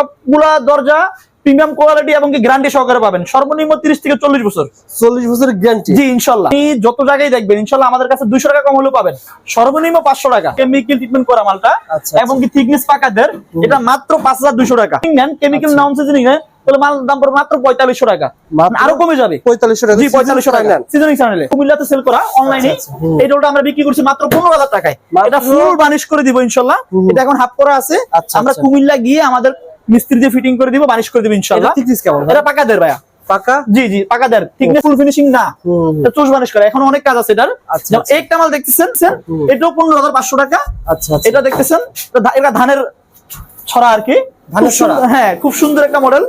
সবগুলা দরজা premium quality এবং গ্যারান্টি সহকারে পাবেন। সর্বনিম্ন তিরিশ থেকে চল্লিশ বছর। চল্লিশ বছরের গ্যারান্টি জি ইনশাল্লাহ। আপনি যত জায়গায় দেখবেন ইনশাল্লাহ আমাদের কাছে দুইশো টাকা কম হলেও পাবেন। সর্বনিম্ন পাঁচশো টাকা। কেমিক্যাল ট্রিটমেন্ট করা মালটা আচ্ছা, এবং কি থিকনেস পাকাদের এটা মাত্র পাঁচ হাজার দুইশো টাকা। নেন কেমিক্যাল আচ্ছা। নন সিজনিং তাহলে মাল দাম পড়বে মাত্র পঁয়তাল্লিশশো টাকা। আরও কমে যাবে। পঁয়তাল্লিশশো টাকা। জি পঁয়তাল্লিশশো টাকা। নেন। সিজনিং চ্যানেলে কুমিল্লাতে সেল করা অনলাইনে আচ্ছা, এই আমরা বিক্রি করছি মাত্র পনেরো হাজার টাকায়। এটা ফুল বানিশ করে দিব ইনশাল্লাহ। এটা এখন হাফ করা আছে। আচ্ছা, আমরা আচ্ছা। কুমিল্লা গিয়ে আমাদের মিস্ত্রি দিয়ে ফিটিং করে দিব বানিশ করে দিব এটা ভাই? এটা পাকাদের ভাইয়া। পাকা? জি জি থিকনেস ফুল ফিনিশিং না। এটা চোষ বানিশ করা। এখন অনেক কাজ আছে এটার। আচ্ছা, আচ্ছা। একটা মাল দেখতেছেন এটাও পনেরো হাজার পাঁচশো টাকা। আচ্ছা এটা দেখতেছেন? এটা ধানের ছড়া আর কি। খুব সুন্দর- হ্যাঁ খুব সুন্দর একটা মডেল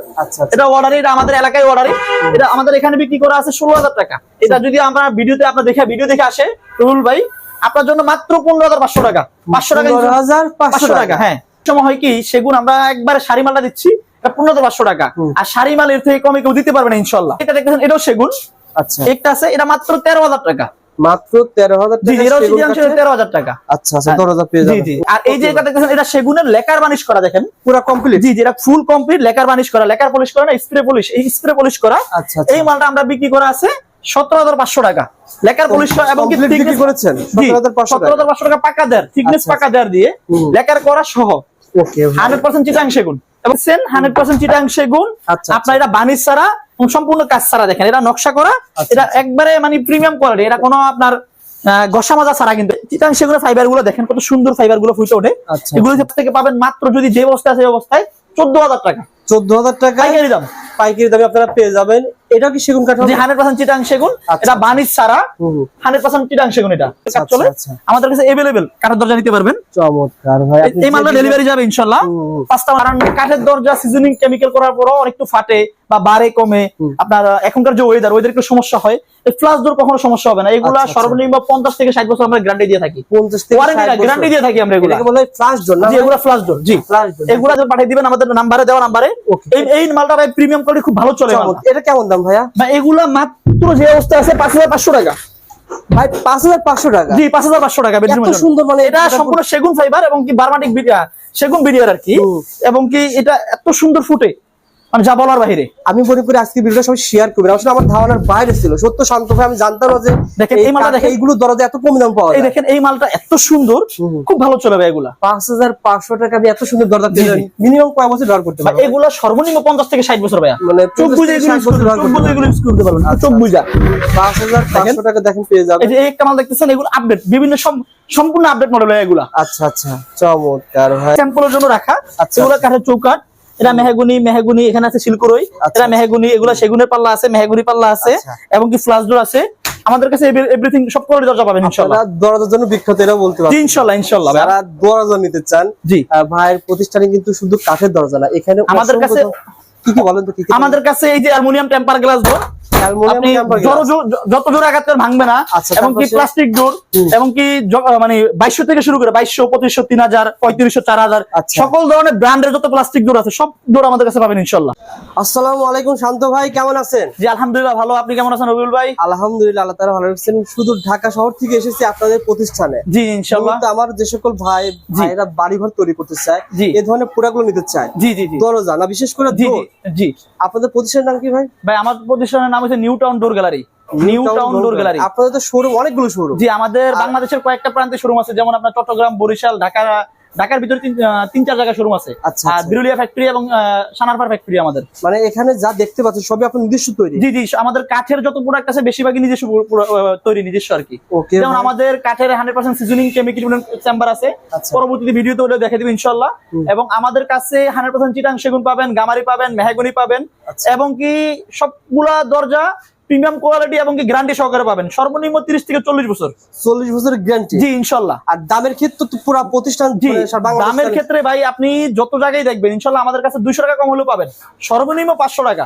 এটা অর্ডারে এটা আমাদের এলাকায় অর্ডারে এটা আমাদের এখানে বিক্রি করা আছে ষোলো হাজার টাকা। এটা যদি আমরা ভিডিওতে আপনার দেখে ভিডিও দেখে আসে রুহুল ভাই আপনার জন্য মাত্র পনেরো হাজার পাঁচশো টাকা। পাঁচশো টাকা হাজার পাঁচশো টাকা। হ্যাঁ। সময় হয় কি সেগুন আমরা একবারে শাড়ি মালটা দিচ্ছি পনেরো পাঁচশো টাকা। আর শাড়ি মাল এর থেকে কমে কেউ দিতে পারবে না ইনশাল্লাহ। এটা দেখতেছেন এটাও সেগুন। আচ্ছা। একটা আছে এটা মাত্র তেরো হাজার টাকা। মাত্র তেরো হাজার হাজার টাকা। আচ্ছা আর এই যে এটা দেখতেছেন এটা সেগুনের লেকার বানিশ করা দেখেন। পুরো কমপ্লিট জি যেটা ফুল কমপ্লিট লেকার বানিশ করা লেকার পলিশ করা না স্প্রে পলিশ এই স্প্রে পলিশ করা। আচ্ছা আচ্ছা। এই মালটা আমরা বিক্রি করা আছে সতেরো হাজার পাঁচশো টাকা। লেকার পলিশ করা এবং কি Complete বিক্রি thickness- করেছেন? সতেরো হাজার পাঁচশো টাকা। পাকা দেয় থিকনেস আচ্ছা, পাকা দেয়। লেকার করা সহ। হান্ড্রেড পার্সেন্ট চিটাং সেগুন। এবং হান্ড্রেড পার্সেন্ট চিটাং সেগুন। আচ্ছা, আপনার এটা বানিশ ছাড়া সম্পূর্ণ কাজ ছাড়া দেখেন এটা নকশা করা আচ্ছা, এটা একবারে মানে প্রিমিয়াম কোয়ালিটি এটা কোনো আপনার ঘষা মাজা ছাড়া কিন্তু। চিটাং ফাইবারগুলো দেখেন কত সুন্দর ফাইবারগুলো ফুটে ওঠে। আচ্ছা এগুলো থেকে পাবেন মাত্র যদি যে অবস্থায় অবস্থায় চোদ্দ হাজার টাকা। চোদ্দ হাজার টাকা। পাইকারি দাম। পাইকারি দামে আপনারা পেয়ে যাবেন এটা কি সেগুন কাঠ পার্সেন্ট চিটাং সেগুন। আচ্ছা, এটা হুম। হান্ড্রেড পার্সেন্ট চিটাং সেগুন এটা। আচ্ছা, চলে? আচ্ছা। আমাদের কাছে কাঠের দরজা নিতে পারবেন। চমৎকার ভাই এই মালটা ডেলিভারি যাবে। পাঁচটা কারণ কাঠের দরজা সিজনিং কেমিক্যাল করার পরও একটু ফাটে বা বাড়ে কমে। আপনার এখনকার যে ওয়েদার ওয়েদার একটু সমস্যা হয়। ডোর কখনো সমস্যা হবে না। এগুলা আচ্ছা, আচ্ছা। সর্বনিম্ন পঞ্চাশ থেকে ষাট বছর আমরা গ্যারান্টি দিয়ে থাকি। পঞ্চাশ থেকে ওয়ারেন্টি গ্যারান্টি দিয়ে থাকি আমরা এগুলা। বলে জোন জি এগুলা ফ্লাশ ডোর জি। জোন এগুলা পাঠিয়ে দিবেন আমাদের নাম্বারে দেওয়া নাম্বারে এই মালটা প্রিমিয়াম কোয়ালিটি খুব ভালো চলে। এটা কেমন দাম ভাইয়া ভাই এগুলা মাত্র যে অবস্থা আছে পাঁচ হাজার পাঁচশো টাকা। ভাই পাঁচ হাজার পাঁচশো টাকা? জি পাঁচ হাজার পাঁচশো টাকা এত। সুন্দর মানে এটা সম্পূর্ণ সেগুন ফাইবার এবং কি বার্মাটিক সেগুন বিডিয়ার আর কি। এবং কি এটা এত সুন্দর ফুটে। মানে যা বলার বাহিরে। আমি মনে করি আজকে ভিডিওটা সবাই শেয়ার করবেন আসলে আমার ধারণার বাইরে ছিল। সত্য শান্ত ভাই আমি জানতাম না যে দেখেন, এই মালটা দেখেন। এইগুলো দরজা এত কম দাম পাওয়া যায়। দেখেন এই মালটা এত সুন্দর। খুব ভালো চলে ভাই এগুলা। পাঁচ হাজার পাঁচশো টাকা আমি এত সুন্দর দরজা জি, মিনিমাম কয় বছর ব্যবহার করতে ভাই, পারব এগুলা সর্বনিম্ন পঞ্চাশ থেকে ষাট বছর ভাইয়া। মানে চোখ 50 বুঝে থেকে এগুলো 60 বছর করতে- ব্যবহার চোখ বুঝে এগুলো use করতে পারবেন। চোখ হাজার পাঁচশো টাকা দেখেন পেয়ে যাবেন। এই যে একটা মাল দেখতেছেন এগুলো আপডেট বিভিন্ন সম- সম্পূর্ণ আপডেট মডেল এগুলা। আচ্ছা আচ্ছা। চমৎকার ভাই। স্যাম্পলের জন্য রাখা। আচ্ছা। এগুলো কাঠের চৌকাট এটা মেহেগুনি মেহগুনি এখানে আছে শিলকুরই। এরা এটা মেহগুনি এগুলা সেগুনের পাল্লা আছে মেহেগুনি পাল্লা আছে আচ্ছা। এবং কি ফ্লাশ ডোর আছে। আমাদের কাছে এভরিথিং সব কোয়ালিটি দরজা পাবেন ইনশাআল্লাহ দরজার জন্য বিখ্যাত এরা বলতে পারি ইনশাআল্লাহ ইনশাআল্লাহ যারা দরজা নিতে চান জি। ভাইয়ের প্রতিষ্ঠানে কিন্তু শুধু কাঠের দরজা না এখানে আমাদের কাছে- কি কি বলেন তো কি কি আমাদের কাছে এই যে অ্যালুমিনিয়াম টেম্পার গ্লাস ডোর যত জোর- আঘাত ভাঙবে না আচ্ছা, এবং কি প্লাস্টিক ডোর এবং কি মানে বাইশশো থেকে শুরু করে বাইশশো পঁচিশশো তিন হাজার পঁয়ত্রিশশো চার হাজার আচ্ছা। সকল ধরনের ব্র্যান্ডের যত প্লাস্টিক ডোর আছে সব ডোর আমাদের কাছে পাবেন ইনশাল্লাহ। আসসালামু আলাইকুম শান্ত ভাই কেমন আছেন? জি আলহামদুলিল্লাহ ভালো। আপনি কেমন আছেন রবিউল ভাই? আলহামদুলিল্লাহ আল্লাহ ভালো শুধু ঢাকা শহর থেকে এসেছি আপনাদের প্রতিষ্ঠানে। জি ইনশাল্লাহ। আমার যে সকল ভাই ভাইরা বাড়িঘর তৈরি করতে চায়। এই ধরনের প্রোডাক্টগুলো নিতে চায়। জি জি জি। দরজা না বিশেষ করে জি জি জি। আপনাদের প্রতিষ্ঠানের নাম কি ভাই? ভাই আমার প্রতিষ্ঠানের নাম হচ্ছে New Town door gallery New Town door gallery আপনাদের তো শোরুম অনেকগুলো শোরুম জি আমাদের বাংলাদেশের কয়েকটা প্রান্তে শোরুম আছে যেমন আপনার চট্টগ্রাম বরিশাল ঢাকা ঢাকার ভিতরে তিন চার জায়গায় শোরুম আছে। আচ্ছা, আচ্ছা। বিরুলিয়া ফ্যাক্টরি এবং সানারপার ফ্যাক্টরি আমাদের। মানে এখানে যা দেখতে পাচ্ছেন সবই আপনার নিজস্ব তৈরি? জি জি আমাদের কাঠের যত প্রোডাক্ট আছে বেশিরভাগই নিজস্ব তৈরি নিজস্ব আর কি। যেমন আমাদের কাঠের hundred percent seasoning chemical chamber আছে। আচ্ছা। পরবর্তীতে ভিডিওতে ওটা দেখে দিব ইনশাল্লাহ এবং আমাদের কাছে হান্ড্রেড পার্সেন্ট চিটাং সেগুন পাবেন গামারি পাবেন মেহাগুনি পাবেন। আচ্ছা। এবং কি সবগুলা দরজা প্রিমিয়াম কোয়ালিটি এবং কি গ্যারান্টি সহকারে পাবেন। সর্বনিম্ন তিরিশ থেকে চল্লিশ বছর। চল্লিশ বছর গ্যারান্টি জি ইনশাল্লাহ। আর দামের ক্ষেত্রে তো পুরো প্রতিষ্ঠান জি মানে দামের ক্ষেত্রে ভাই আপনি যত জায়গায় দেখবেন ইনশাল্লাহ আমাদের কাছে দুইশো টাকা কম হলেও পাবেন। সর্বনিম্ন পাঁচশো টাকা।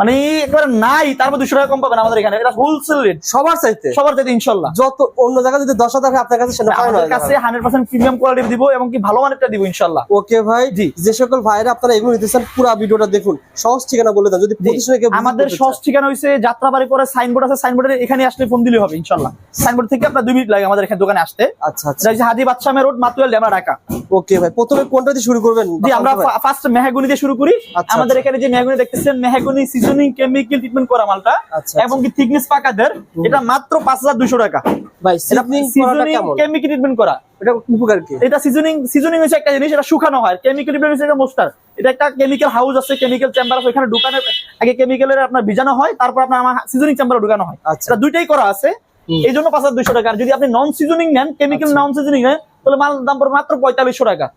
মানে একবারে নাই তারপর দুশো টাকা কম পাবেন আমাদের এখানে। এটা হোলসেল রেট সবার চাইতে? সবার চাইতে ইনশাল্লাহ। যত অন্য জায়গায় যদি দশ হাজার আপনার কাছে সেটা আমাদের কাছে হান্ড্রেড পার্সেন্ট প্রিমিয়াম কোয়ালিটি দিব এবং কি ভালো মানেরটা দিব ইনশাল্লাহ। ওকে ভাই জি। যে সকল ভাইরা আপনারা এগুলো নিতে চান পুরো ভিডিওটা দেখুন। সহজ ঠিকানা বলে দেন। যদি আমাদের সহজ ঠিকানা হয়েছে যাত্রাবাড়ি পরে সাইনবোর্ড আছে সাইনবোর্ডের এখানে আসলে ফোন দিলে হবে ইনশাল্লাহ। সাইনবোর্ড থেকে আপনার দুই মিনিট লাগে আমাদের এখানে দোকানে আসতে। আচ্ছা আচ্ছা। হাজি রোড মাতুয়াল ডেমরা ঢাকা। ওকে ভাই প্রথমে কোনটা দিয়ে শুরু করবেন? জি আমরা ফার্স্ট মেহাগুনি দিয়ে শুরু করি। আচ্ছা, আমাদের এখানে যে মেহাগুনি দেখতেছেন মেহাগুনি সিজনিং কেমিক্যাল ট্রিটমেন্ট করা মালটা আচ্ছা, এবং কি থিকনেস পাকাদের এটা মাত্র পাঁচ হাজার দুশো টাকা। ভাই সিজনিং করাটা সিজনিং কেমন? কেমিক্যাল ট্রিটমেন্ট করা। এটা উপকার কি? এটা সিজনিং সিজনিং একটা জিনিস এটা শুকানো হয়। কেমিক্যাল ট্রিটমেন্ট একটা মোস্টার এটা একটা কেমিক্যাল হাউস আছে কেমিক্যাল চেম্বার আছে ঢুকানো আগে কেমিক্যালের আপনার ভিজানো হয় তারপর আপনার আমার সিজনিং চেম্বারে ঢুকানো হয়। আচ্ছা। এটা দুইটাই করা আছে এই জন্য পাঁচ হাজার দুইশো টাকা। আর যদি আপনি নন সিজনিং নেন কেমিক্যাল আচ্ছা। নন সিজনিং নেন তাহলে মাল দাম পড়বে মাত্র পঁয়তাল্লিশশো টাকা।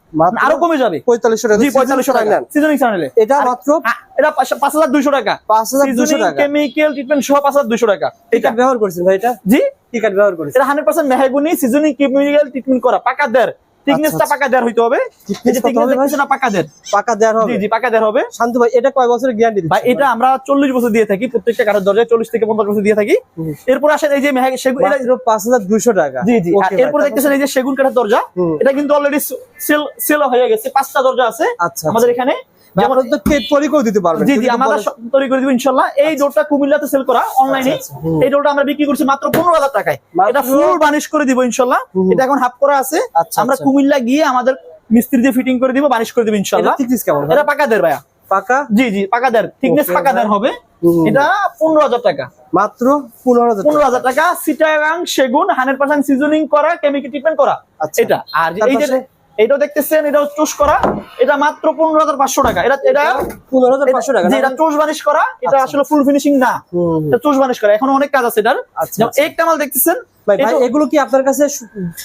আরও কমে যাবে। পঁয়তাল্লিশশো টাকা। জি পঁয়তাল্লিশশো টাকা। সিজনিং চ্যানেলে এটা মাত্র এটা পাঁচ- হাজার দুইশো টাকা। পাঁচ হাজার দুইশো টাকা। কেমিক্যাল ট্রিটমেন্ট সহ পাঁচ হাজার দুইশো টাকা। এটা। ব্যবহার করেছেন ভাই এটা? জি। কার্ড ব্যবহার করেছেন। এটা hundred percent mahogany seasoning chemical treatment করা। পাকা দের থিকনেসটা আচ্ছা। পাকা দের হইতে হবে। এই যে কত thickness হবে ভাই? দেখতেছেন না পাকা দের পাকা দেওয়ার হবে। জি জি পাকা দের হবে। শান্ত ভাই এটা কয় বছরের গ্যারান্টি বা এটা আমরা চল্লিশ বছর দিয়ে থাকি প্রত্যেকটা কাঠের দরজায় থেকে বছর দিয়ে থাকি। এরপর আসেন এই যে এটা- টাকা। জি জি আর এরপর দেখতেছেন এই যে সেগুন কাঠের দরজা। এটা কিন্তু অলরেডি সেল সেল হয়ে গেছে পাঁচটা দরজা আছে। আচ্ছা আমাদের এখানে। যেমন যেমন তো কেক তৈরি করে দিতে পারবেন। জি জি আমরা তৈরি করে দিব ইনশাল্লাহ। এই ডোরটা কুমিল্লাতে সেল করা অনলাইনে আচ্ছা, এই ডোরটা আমরা বিক্রি করছি মাত্র পনেরো হাজার টাকায়। এটা ফুল বানিশ করে দিব ইনশাল্লাহ। এটা এখন হাফ করা আছে। আচ্ছা, আমরা আচ্ছা। কুমিল্লা গিয়ে আমাদের মিস্ত্রি দিয়ে ফিটিং করে দিব বানিশ করে দিব এটা ইনশাল্লাহ। thickness কেমন ভাই? এটা পাকা দের ভাইয়া। পাকা? জি জি পাকা দের থিকনেস পাকা দের হবে। এটা পনেরো হাজার টাকা। মাত্র পনেরো হাজার পনেরো হাজার টাকা। সিটাগাং সেগুন হান্ড্রেড পার্সেন্ট সিজনিং করা কেমিক্যাল ট্রিটমেন্ট করা। আচ্ছা। এটা। আর তার এই যে এটাও দেখতেছেন এটাও চুষ করা। এটা মাত্র পনেরো হাজার পাঁচশো টাকা। এটা এটা পনেরো হাজার পাঁচশো টাকা এটা চোষ বানিশ করা। এটা আচ্ছা। আসলে ফুল ফিনিশিং না। এটা চোষ বানিশ করা। এখন অনেক কাজ আছে এটার। আচ্ছা, আচ্ছা। একটা মাল দেখতেছেন এগুলো কি আপনার কাছে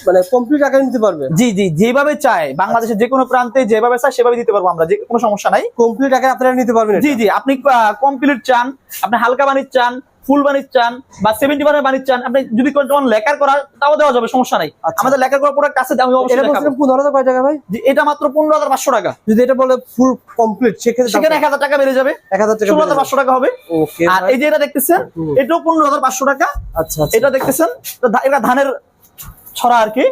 মানে কমপ্লিট আকারে নিতে পারবে? জি জি যেভাবে চায়। বাংলাদেশের যে কোনো প্রান্তে যেভাবে চায় সেভাবে দিতে পারব আমরা। যে কোনো সমস্যা নাই। কমপ্লিট আকারে আপনারা নিতে পারবেন জি জি আপনি কমপ্লিট চান আপনি হালকা বানির চান ফুল বানির চান বা সেভেন্টি পার্সেন্ট বানির চান আপনি যদি কোনো লেকার করা তাও দেওয়া যাবে সমস্যা নাই। আচ্ছা। আমাদের লেকার করা অবশ্যই এটা বলছিলাম পনেরো হাজার কয় টাকা ভাই? এটা মাত্র পনেরো হাজার পাঁচশো টাকা। যদি এটা বলে ফুল কমপ্লিট সেক্ষেত্রে সেখানে এক হাজার টাকা বেড়ে যাবে। এক হাজার টাকা ষোলো হাজার। পাঁচশো টাকা হবে। আর এই যে এটা দেখতেছেন এটাও পনেরো হাজার পাঁচশো টাকা। আচ্ছা আচ্ছা। এটা দেখতেছেন এটা এটা ধানের ছড়া আর কি?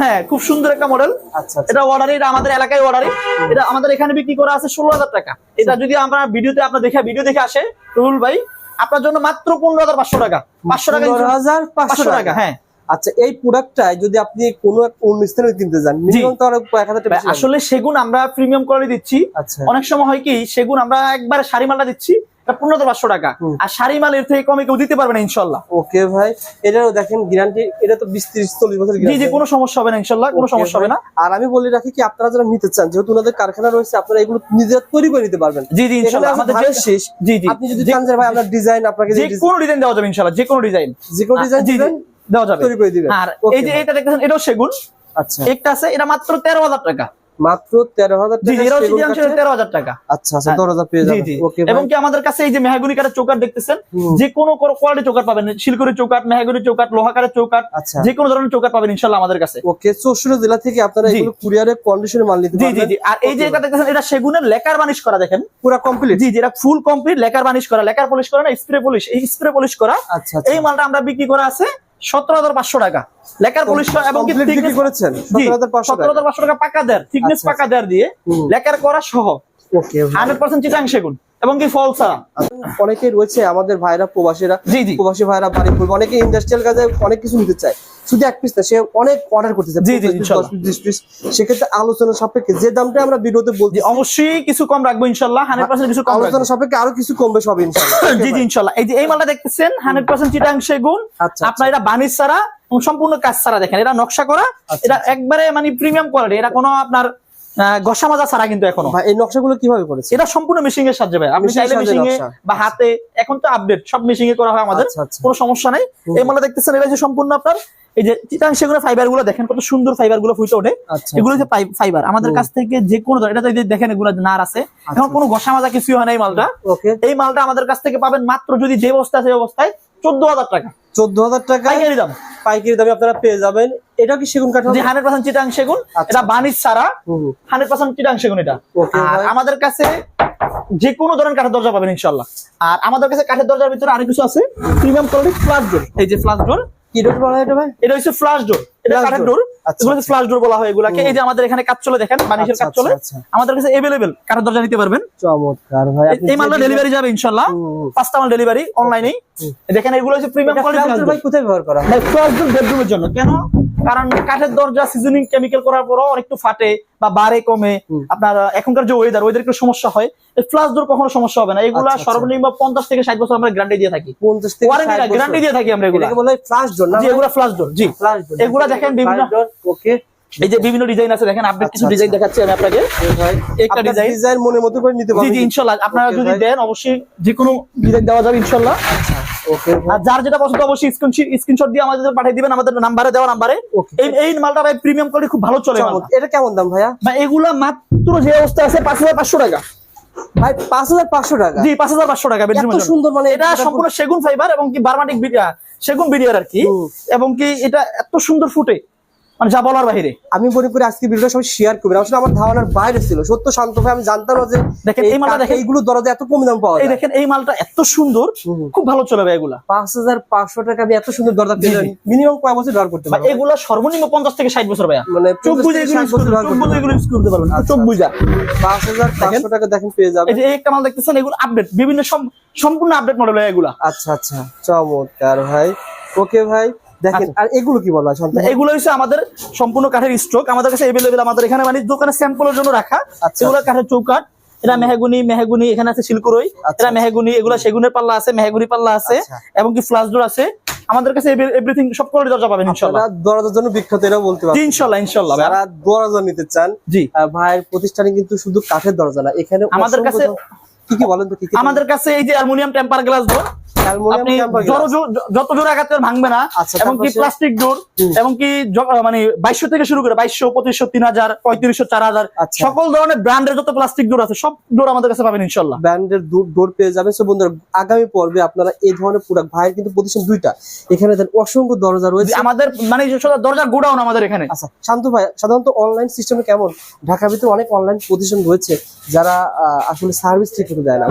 হ্যাঁ খুব সুন্দর একটা মডেল আচ্ছা এটা অর্ডারি এটা আমাদের এলাকায় অর্ডারি এটা আমাদের এখানে বিক্রি করা আছে ষোলো হাজার টাকা। এটা যদি আমরা ভিডিওতে আপনার দেখে ভিডিও দেখে আসে রুল ভাই আপনার জন্য মাত্র পনেরো হাজার পাঁচশো টাকা। পাঁচশো টাকা হাজার পাঁচশো টাকা। হ্যাঁ। আচ্ছা এই প্রোডাক্টটা যদি আপনি কোন অন্য স্থানে কিনতে যান মিনিমাম তো আরও এক হাজার টাকা। আসলে সেগুন আমরা প্রিমিয়াম কোয়ালিটি দিচ্ছি। আচ্ছা। অনেক সময় হয় কি সেগুন আমরা একবারে শাড়ি মালটা দিচ্ছি। পনেরো হাজার পাঁচশো টাকা আর শাড়ি মাল এর থেকে কমে কেউ দিতে পারবে না ইনশাল্লাহ। ওকে ভাই এটারও দেখেন গ্যারান্টি এটা তো বিশ ত্রিশ চল্লিশ বছর জি কোনো সমস্যা হবে না ইনশাল্লাহ কোনো সমস্যা হবে না। আর আমি বলে রাখি কি আপনারা যারা নিতে চান যেহেতু ওনাদের কারখানা রয়েছে আপনারা এগুলো নিজেরা তৈরি করে নিতে পারবেন। জি জি ইনশাল্লাহ আমাদের শীষ। জি জি। আপনি যদি চান ভাই আপনার ডিজাইন আপনাকে যে কোনো ডিজাইন দেওয়া যাবে ইনশাল্লাহ যে কোনো ডিজাইন যে কোনো ডিজাইন দিবেন দেওয়া যাবে। তৈরি করে দিবেন। আর এই যে এটা দেখতেছেন এটাও সেগুন। আচ্ছা। একটা আছে এটা মাত্র তেরো হাজার টাকা। মাত্র টাকা টাকা। আচ্ছা আচ্ছা দশ পেয়ে যাবেন। ওকে এবং কি আমাদের কাছে এই যে মেহাগুনি কাঠের চৌকাট দেখতেছেন যে কোনো কোয়ালিটি চৌকাট পাবেন। চৌকাট মেহাগুনি চৌকাট আচ্ছা। যে কোনো ধরনের চৌকাট পাবেন ইনশাল্লাহ আমাদের কাছে। ওকে চৌষট্টি জেলা থেকে আপনারা জি। এগুলো কুরিয়ারে কন্ডিশনে মাল নিতে জি জি জি। আর এই যে এটা দেখতেছেন এটা সেগুনের লেকার বানিশ করা দেখেন। পুরো কমপ্লিট জি জি এটা ফুল কমপ্লিট লেকার বানিশ করা লেকার পলিশ করা না স্প্রে পলিশ এই স্প্রে পলিশ করা আচ্ছা। এই মালটা আমরা বিক্রি করা আছে সতেরো হাজার পাঁচশো টাকা। লেখার পলিশ এবং করেছেন? সতেরো হাজার পাঁচশো টাকা। পাকা দেয় থিকনেস আচ্ছা, পাকা দেয় দিয়ে লেখার করা সহ। হান্ড্রেড পার্সেন্ট চিটাং সেগুন। এবং কি ফল ছাড়া অনেকেই রয়েছে আমাদের ভাইরা প্রবাসীরা। জি জি। প্রবাসী ভাইরা বাড়ি করবে অনেকে ইন্ডাস্ট্রিয়াল কাজে অনেক কিছু নিতে চায়। শুধু এক পিস না সে অনেক অর্ডার করতে চায় জি, জি, 50 piece, ইনশাল্লাহ। 10 piece, 20 piece। সেক্ষেত্রে আলোচনা সাপেক্ষে যে দামটা আমরা ভিডিওতে বলছি অবশ্যই কিছু কম রাখব ইনশাল্লাহ হান্ড্রেড পার্সেন্ট কিছু আলোচনা সাপেক্ষে আরও কিছু কমবে সব ইনশাল্লাহ। জি জি ইনশাল্লাহ। এই যে এই মালটা দেখতেছেন হান্ড্রেড পার্সেন্ট চিটাংশে আচ্ছা, আপনার এটা বানিশ ছাড়া এবং সম্পূর্ণ কাজ ছাড়া দেখেন এটা নকশা করা। আচ্ছা, এটা একবারে মানে প্রিমিয়াম কোয়ালিটি এটা কোনো আপনার ঘষা মাজা ছাড়া কিন্তু এখনও। এই নকশাগুলো কীভাবে করেছে এটা সম্পূর্ণ মেশিং এর সাহায্যে ভাই। আপনি চাইলে মেশিং এ বা হাতে এখন তো আপডেট সব মেশিং এ করা হয় আমাদের। আচ্ছা, আচ্ছা। কোনো সমস্যা নাই। এই মালা দেখতেছেন এটা যে সম্পূর্ণ আপনার এই যে চিটাং সেগুলো ফাইবারগুলো দেখেন কত সুন্দর ফাইবারগুলো ফুটে ওঠে। আচ্ছা, এগুলো যে ফাইবার আমাদের কাছ থেকে যে কোনো এটা তো দেখেন এগুলো নার আছে এখন কোনো ঘষা মাজা কিছু হয় না এই মালটা। এই মালটা আমাদের কাছ থেকে পাবেন মাত্র যদি যে অবস্থা আছে সেই অবস্থায় চোদ্দ হাজার টাকা। চোদ্দ হাজার টাকা। পাইকারি দাম। পাইকারি দামে আপনারা পেয়ে যাবেন। এটা কি সেগুন কাঠ? যে হান্ড্রেড পার্সেন্ট চিটাং সেগুন। আচ্ছা, এটা বানিশ ছাড়া। হান্ড্রেড পার্সেন্ট চিটাং সেগুন এটা। আর আমাদের কাছে যে কোনো ধরনের কাঠের দরজা পাবেন ইনশাল্লাহ আর আমাদের কাছে কাঠের দরজার ভিতরে আরেক কিছু আছে। প্রিমিয়াম কোয়ালিটি ফ্লাশ ডোর এই যে ফ্লাশ ডোর কি ডোর বলা হয় এটা ভাই? এটা হচ্ছে ফ্লাশ ডোর এটা কাঠের ডোর এগুলোকে ফ্লাশ ডোর বলা হয় এগুলাকে এই যে আমাদের এখানে কাজ চলে দেখেন বানিশের আচ্ছা, কাজ চলে। আচ্ছা, আচ্ছা। আমাদের কাছে কাঠের দরজা নিতে পারবেন। চমৎকার ভাই এই মালটা ডেলিভারি যাবে হুম। পাঁচটা মাল ডেলিভারি অনলাইনেই দেখেন এগুলো হচ্ছে প্রিমিয়াম door ভাই কোথায় ব্যবহার করা হয়? ফ্লাশ ডোর বেডরুমের জন্য। কেন? কারণ কাঠের দরজা সিজনিং কেমিক্যাল করার পরও অনেকটু ফাটে বা বাড়ে কমে। আপনার এখনকার যে ওয়েদার ওয়েদার একটু সমস্যা হয়। ফ্লাশ ডোর কখনো সমস্যা হবে না। এগুলা আচ্ছা, আচ্ছা। সর্বনিম্ন পঞ্চাশ থেকে ষাট বছর আমরা গ্যারান্টি দিয়ে থাকি। গ্যারান্টি দিয়ে থাকি আমরা এগুলা। বলা ফ্লাশ ডোর না জি এগুলা flush door ji. Flush door এগুলা দেখেন বিভিন্ন- ওকে এই যে বিভিন্ন ডিজাইন আছে দেখেন আপডেট কিছু ডিজাইন আচ্ছা। দেখাচ্ছি আমি আপনাকে। একটা ডিজাইন ডিজাইন মনের মতো করে নিতে জি পারবেন। জি ইনশাল্লাহ। আপনারা যদি দেন অবশ্যই যে কোনো ডিজাইন দেওয়া যাবে ইনশাল্লাহ। ওকে আর যার যেটা পছন্দ অবশ্যই স্ক্রিনশট স্ক্রিনশট দিয়ে আমাদের পাঠিয়ে দিবেন আমাদের নাম্বারে দেওয়া নাম্বারে এই এই মালটা ভাই প্রিমিয়াম কোয়ালিটি খুব ভালো চলে। এটা কেমন দাম ভাইয়া? ভাই এগুলা মাত্র যে অবস্থা আছে পাঁচ হাজার পাঁচশো টাকা। ভাই পাঁচ হাজার পাঁচশো টাকা। জি পাঁচ হাজার পাঁচশো টাকা এত সুন্দর মানে এটা সম্পূর্ণ সেগুন ফাইবার এবং কি বারমাটিক বিরিয়া সেগুন বিডিয়ার আর কি। এবং কি এটা এত সুন্দর ফুটে। মানে যা বলার বাইরে আমি মনে করি আজকে ভিডিওটা সবাই শেয়ার করবেন। আসলে আমার ধারণার বাইরে ছিল। সত্য শান্ত ভাই আমি জানতাম না যে দেখেন, এই মালটা দেখেন। এইগুলো দরজা এত কম দাম পাওয়া যায়। দেখেন এই মালটা এত সুন্দর। খুব ভালো চলে ভাই এগুলা। পাঁচ হাজার পাঁচশো টাকা আমি এত সুন্দর দরজা পেয়ে মিনিমাম কয় বছর ব্যবহার করতে পারব? এগুলা সর্বনিম্ন পঞ্চাশ থেকে ষাট বছর ভাইয়া। মানে চোখ বুঝে এগুলো 60 use করতে- ব্যবহার চোখ বুঝে পারবেন। আচ্ছা, চোখ আচ্ছা। বুঝা পাঁচ হাজার পাঁচশো টাকা দেখেন পেয়ে যাবেন। এই যে একটা মাল দেখতেছেন এগুলো আপডেট বিভিন্ন সম্পূর্ণ আপডেট মডেল এগুলা। আচ্ছা আচ্ছা। চমৎকার ভাই। ওকে ভাই দেখেন আচ্ছা। আর এগুলো কি বলা এগুলো হচ্ছে আমাদের সম্পূর্ণ কাঠের স্টক আমাদের কাছে এভেলেবেল আমাদের এখানে মানে দোকানে স্যাম্পলের জন্য রাখা। আচ্ছা। এগুলো কাঠের চৌকাঠ এটা মেহাগুনি মেহাগুনি এখানে আছে সিল্কুরই আচ্ছা। এটা মেহাগুনি এগুলো সেগুনের পাল্লা আছে মেহাগুনি পাল্লা আছে। এবং কি ফ্লাশ ডোর আছে। আমাদের কাছে এভরিথিং সব কোয়ালিটি দরজা পাবেন ইনশাআল্লাহ দরজার জন্য বিখ্যাত এরা বলতে পারবেন। ইনশাআল্লাহ ইনশাআল্লাহ যারা দরজা নিতে চান জি। ভাইয়ের প্রতিষ্ঠানে কিন্তু শুধু কাঠের দরজা না এখানে আমাদের কাছে- কি কি বলেন তো কি আমাদের কাছে এই যে অ্যালুমিনিয়াম টেম্পার গ্লাস ডোর যত জোর আঘাতে ভাঙবে না আচ্ছা, এবং কি প্লাস্টিক ডোর এবং কি মানে বাইশশো থেকে শুরু করে বাইশশো পঁচিশশো তিন হাজার পঁয়ত্রিশশো চার হাজার আচ্ছা। সকল ধরনের ব্র্যান্ডের যত প্লাস্টিক ডোর আছে সব ডোর আমাদের কাছে পাবেন ইনশাল্লাহ ব্র্যান্ডের ডোর পেয়ে যাবেন। সো বন্ধুরা আগামী পর্বে আপনারা এই ধরনের প্রোডাক্ট ভাইয়ের কিন্তু প্রতিষ্ঠান দুইটা। এখানে অসংখ্য দরজা রয়েছে। আমাদের মানে দরজা গোডাউন আমাদের এখানে। আচ্ছা শান্ত ভাই সাধারণত অনলাইন সিস্টেমে কেমন? ঢাকার ভিতরে অনেক অনলাইন প্রতিষ্ঠান রয়েছে যারা আসলে সার্ভিস ঠিক করে দেয় না।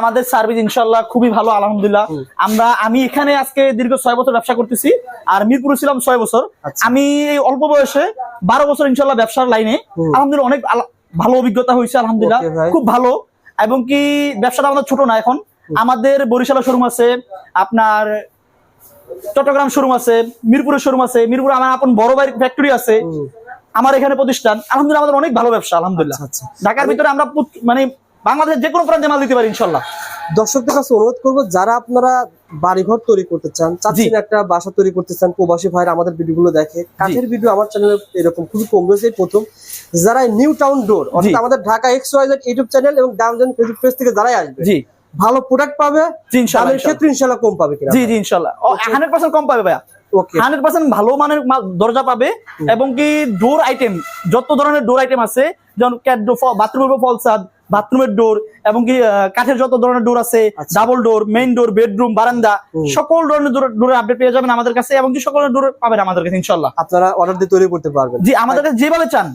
আমাদের সার্ভিস ইনশাল্লাহ খুবই ভালো আলহামদুলিল্লাহ। হুম। আমরা আমি এখানে আজকে দীর্ঘ ছয় বছর ব্যবসা করতেছি আর মিরপুরে ছিলাম ছয় বছর। আচ্ছা। আমি এই অল্প বয়সে বারো বছর ইনশাল্লাহ ব্যবসার লাইনে আলহামদুলিল্লাহ অনেক ভালো অভিজ্ঞতা হয়েছে আলহামদুলিল্লাহ। খুব ভালো। এবং কি ব্যবসাটা আমাদের ছোট না এখন। আমাদের বরিশালে শোরুম আছে আপনার চট্টগ্রাম শোরুম আছে মিরপুরের শোরুম আছে মিরপুরে আমার আপন বড় ভাইয়ের ফ্যাক্টরি আছে আমার এখানে প্রতিষ্ঠান। আলহামদুলিল্লাহ আমাদের অনেক ভালো ব্যবসা আলহামদুলিল্লাহ। আচ্ছা আচ্ছা। ঢাকার ভিতরে আমরা মানে বাংলাদেশের যে কোনো প্রান্তে মাল দিতে পারি ইনশাল্লাহ। দর্শকদের কাছে অনুরোধ করব যারা আপনারা বাড়িঘর তৈরি করতে চান চাচ্ছেন একটা বাসা তৈরি করতে চান প্রবাসী ভাইরা আমাদের ভিডিওগুলো দেখে কাঠের ভিডিও আমার চ্যানেলে এরকম খুবই কম রয়েছে প্রথম। যারা নিউ টাউন ডোর অর্থাৎ আমাদের Dhaka X Y YouTube channel এবং ডাউনজন ফেসবুক পেজ থেকে যারাই আসবে জি। ভালো প্রোডাক্ট পাবে দামের ক্ষেত্রে ইনশাল্লাহ কম পাবে কিনা জি জি ইনশাল্লাহ। হান্ড্রেড পার্সেন্ট কম পাবে ভাইয়া। হান্ড্রেড পার্সেন্ট ভালো মানের দরজা পাবে এবং কি ডোর আইটেম যত ধরনের ডোর আইটেম আছে যেমন ক্যাট ডোর বাথরুমের ফলসাদ বাথরুমের ডোর এবং কি কাঠের যত ধরনের ডোর আছে। Double door main door bedroom বারান্দা সকল ধরনের ডোরের আপডেট পেয়ে যাবেন আমাদের কাছে এবং কি সকল ডোর পাবেন আমাদের কাছে ইনশাল্লাহ আপনারা অর্ডার দিয়ে তৈরি করতে পারবেন। জি আমাদের কাছে যেভাবে চান।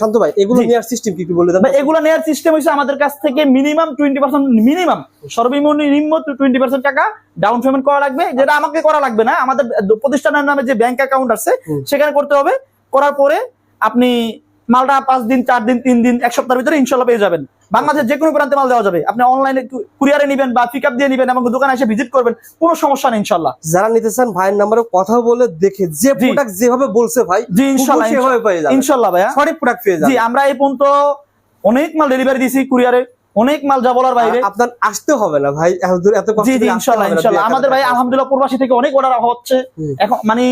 শান্ত ভাই এগুলো জি। নেওয়ার সিস্টেম কি বলে দেন। এগুলো নেওয়ার সিস্টেম হচ্ছে আমাদের কাছ থেকে মিনিমাম টোয়েন্টি পার্সেন্ট মিনিমাম সর্বনিম্ন টোয়েন্টি পার্সেন্ট টাকা ডাউন পেমেন্ট করা লাগবে যেটা আমাকে করা লাগবে না। আমাদের প্রতিষ্ঠানের নামে যে ব্যাংক অ্যাকাউন্ট আছে সেখানে করতে হবে। করার পরে আপনি মালটা পাঁচ দিন চার দিন তিন দিন এক সপ্তাহের ভিতরে ইনশাল্লাহ পেয়ে যাবেন। বাংলাদেশের যে কোনো প্রান্তে মাল দেওয়া যাবে। আপনি অনলাইনে কুরিয়ারে নেবেন বা পিক আপ দিয়ে নেবেন এবং দোকানে এসে ভিজিট করবেন কোনো সমস্যা নেই ইনশাল্লাহ যারা নিতে চান ভাইয়ের নাম্বারে কথা বলে দেখে যে। প্রোডাক্ট যেভাবে বলছে ভাই জি ইনশাল্লাহ সেভাবে পেয়ে ইনশাল্লাহ ভাইয়া। সঠিক প্রোডাক্ট পেয়ে জি আমরা এই পর্যন্ত অনেক মাল ডেলিভারি দিয়েছি কুরিয়ারে অনেক মাল যা বলার বাইরে। আপনার আসতে হবে না ভাই এত জি আমাদের ভাই আলহামদুলিল্লাহ প্রবাসী থেকে অনেক অর্ডার হচ্ছে। এখন মানে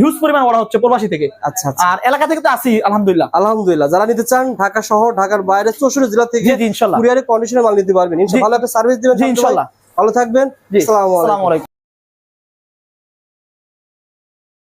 হিউজ পরিমাণ অর্ডার হচ্ছে প্রবাসী থেকে। আচ্ছা আচ্ছা। আর এলাকা থেকে তো আসি আলহামদুলিল্লাহ। আলহামদুলিল্লাহ যারা নিতে চান ঢাকা শহর ঢাকার বাইরে চৌষট্টি জেলা থেকে জি জি ইনশাল্লাহ। কুরিয়ারে কন্ডিশনে মাল নিতে পারবেন। ইনশাল্লাহ ভালো একটা সার্ভিস দিবেন জি। ভালো থাকবেন। আসসালামু আলাইকুম।